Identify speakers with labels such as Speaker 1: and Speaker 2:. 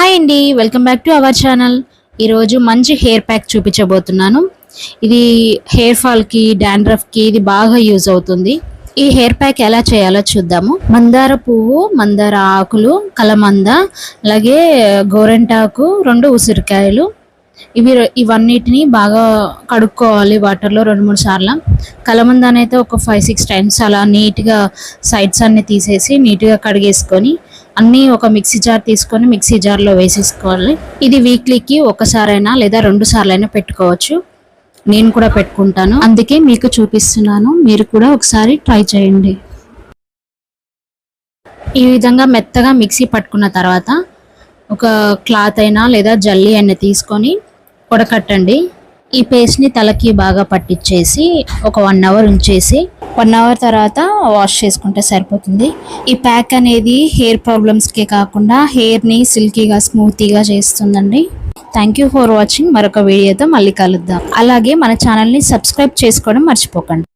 Speaker 1: Hi అండి welcome back to our channel. ఈరోజు మంచి హెయిర్ ప్యాక్ చూపించబోతున్నాను. ఇది హెయిర్ ఫాల్కి డాండ్రఫ్కి ఇది బాగా యూజ్ అవుతుంది. ఈ హెయిర్ ప్యాక్ ఎలా చేయాలో చూద్దాము. మందార పువ్వు మందార ఆకులు కలమంద అలాగే గోరెంటాకు రెండు ఉసిరికాయలు. ఇవి ఇవన్నిటిని బాగా కడుక్కోవాలి వాటర్లో రెండు మూడు సార్లు. కలమందాని ఒక ఫైవ్ సిక్స్ టైమ్స్ అలా నీట్గా సైడ్స్ అన్ని తీసేసి నీట్గా కడిగేసుకొని అన్నీ ఒక మిక్సీ జార్ తీసుకొని మిక్సీ జార్లో వేసేసుకోవాలి. ఇది వీక్లీకి ఒకసారైనా లేదా రెండు సార్లైనా పెట్టుకోవచ్చు. నేను కూడా పెట్టుకుంటాను. అందుకే మీకు చూపిస్తున్నాను. మీరు కూడా ఒకసారి ట్రై చేయండి. ఈ విధంగా మెత్తగా మిక్సీ పట్టుకున్న తర్వాత ఒక క్లాత్ అయినా లేదా జల్లీ అయినా తీసుకొని కొడకట్టండి ఈ పేస్ట్ని తలకి బాగా పట్టించేసి ఒక వన్ అవర్ ఉంచేసి వన్ అవర్ తర్వాత వాష్ చేసుకుంటే సరిపోతుంది. ఈ ప్యాక్ అనేది హెయిర్ ప్రాబ్లమ్స్కే కాకుండా హెయిర్ని సిల్కీగా స్మూతీగా చేస్తుందండి. థ్యాంక్ యూ ఫర్ వాచింగ్ మరొక వీడియోతో మళ్ళీ కలుద్దాం. అలాగే మన ఛానల్ని సబ్స్క్రైబ్ చేసుకోవడం మర్చిపోకండి.